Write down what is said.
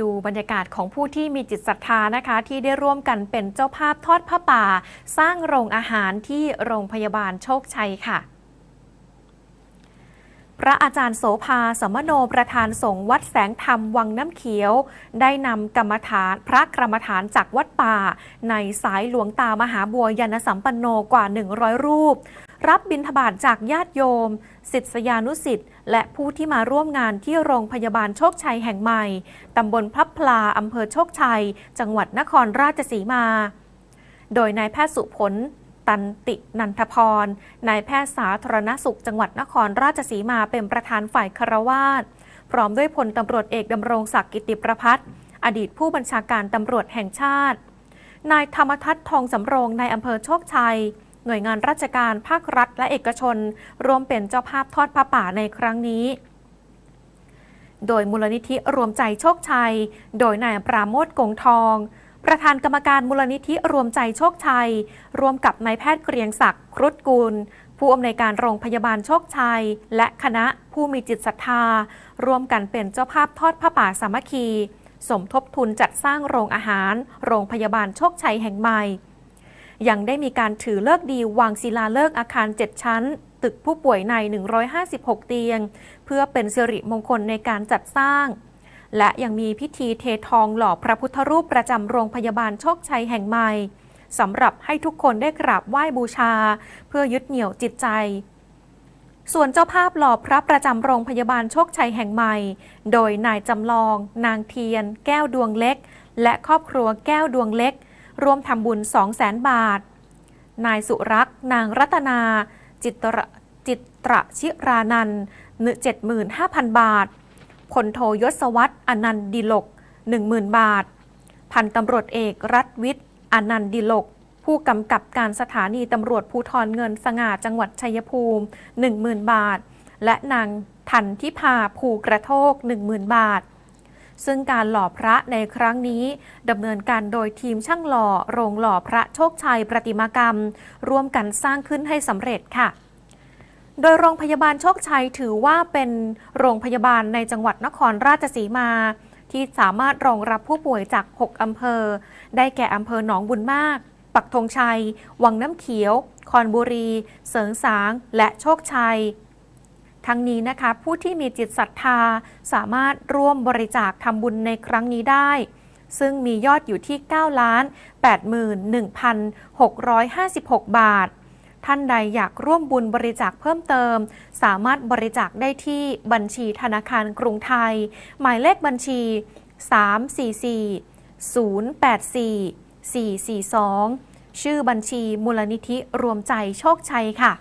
ดูบรรยากาศของผู้ที่มีจิตศรัทธานะคะ ที่ได้ร่วมกันเป็นเจ้าภาพทอดผ้าป่า สร้างโรงอาหารที่โรงพยาบาลโชคชัยค่ะพระอาจารย์โสภาสมโนประธานสงฆ์วัดแสงธรรมวังน้ำเขียว ได้นำกรรมฐานพระกรรมฐานจากวัดป่า ในสายหลวงตามหาบัวยานสัมปันโนกว่า 100 รูป รับบิณฑบาตจากญาติโยมศิษยานุสิษย์และผู้ที่มาร่วมงานที่โรงพยาบาลโชคชัยแห่งใหม่ ตำบลพลับพลาอำเภอโชคชัย จังหวัดนครราชสีมา โดยนายแพทย์สุผล ตันตินันทพร นายแพทย์สาธารณสุข จังหวัดนครราชสีมาเป็นประธานฝ่ายคารวาสพร้อมด้วยพลตำรวจเอกดำรงศักดิ์กิติประพัฒน์อดีตผู้บัญชาการตำรวจแห่งชาติ นายธรรมทัศน์ทองสำโรงในอำเภอโชคชัย หน่วยงานราชการภาครัฐ และเอกชนร่วมเป็นเจ้าภาพทอดผ้าป่าในครั้งนี้ โดยมูลนิธิรวมใจโชคชัย โดยนายปราโมทกงทอง ประธานกรรมการมูลนิธิรวมใจโชคชัย ร่วมกับนายแพทย์เกรียงศักดิ์ครุฑกุลผู้อำนวยการโรงพยาบาลโชคชัย และคณะผู้มีจิตศรัทธา ร่วมกันเป็นเจ้าภาพทอดผ้าป่าสามัคคี สมทบทุนจัดสร้างโรงอาหาร โรงพยาบาลโชคชัยแห่งใหม่ ยังได้มีการถือเลิกดีวางศิลาฤกษ์อาคาร 7 ชั้น ตึกผู้ป่วยใน 156 เตียง เพื่อเป็นสิริมงคลในการจัดสร้าง และยังมีพิธีเททองหล่อพระพุทธรูปประจำโรงพยาบาลโชคชัยแห่งใหม่สำหรับให้ทุกคนได้กราบไหว้บูชา เพื่อยึดเหนี่ยวจิตใจ ส่วนเจ้าภาพหล่อพระประจำโรงพยาบาลโชคชัยแห่งใหม่ โดยนายจำลอง นางเทียน แก้วดวงเล็ก และครอบครัวแก้วดวงเล็ก ร่วมทำบุญ 2 0 0แสนบาท นายสุรักษ์ นางรัตนา จิตรจิตรชิรานันท์75,000บาท พลโทยศวัตรอนันต์ดิลก10,000บาท พันตำรวจเอกรัฐวิทย์อนันต์ดิลก ผู้กำกับการสถานีตำรวจภูธรเงินสง่าจังหวัดชัยภูมิ10,000บาท และนางทันทิพาภูกระโทก10,000บาท ซึ่งการหล่อพระในครั้งนี้ดำเนินการโดยทีมช่างหล่อโรงหล่อพระโชคชัยประติมากรรม ร่วมกันสร้างขึ้นให้สำเร็จค่ะโดยโรงพยาบาลโชคชัยถือว่าเป็นโรงพยาบาลในจังหวัดนครราชสีมา ที่สามารถรองรับผู้ป่วยจาก 6 อำเภอ ได้แก่อำเภอหนองบุญมาก ปักธงชัย วังน้ำเขียว คอนบุรี เสริงสาง และโชคชัย ทั้งนี้นะคะผู้ที่มีจิตศรัทธาสามารถร่วมบริจาคทำบุญในครั้งนี้ได้ ซึ่งมียอดอยู่ที่ 9 ล้าน 81,656 บาท ท่านใดอยากร่วมบุญบริจาคเพิ่มเติม สามารถบริจาคได้ที่บัญชีธนาคารกรุงไทย หมายเลขบัญชี 344 084 442 ชื่อบัญชีมูลนิธิรวมใจโชคชัยค่ะ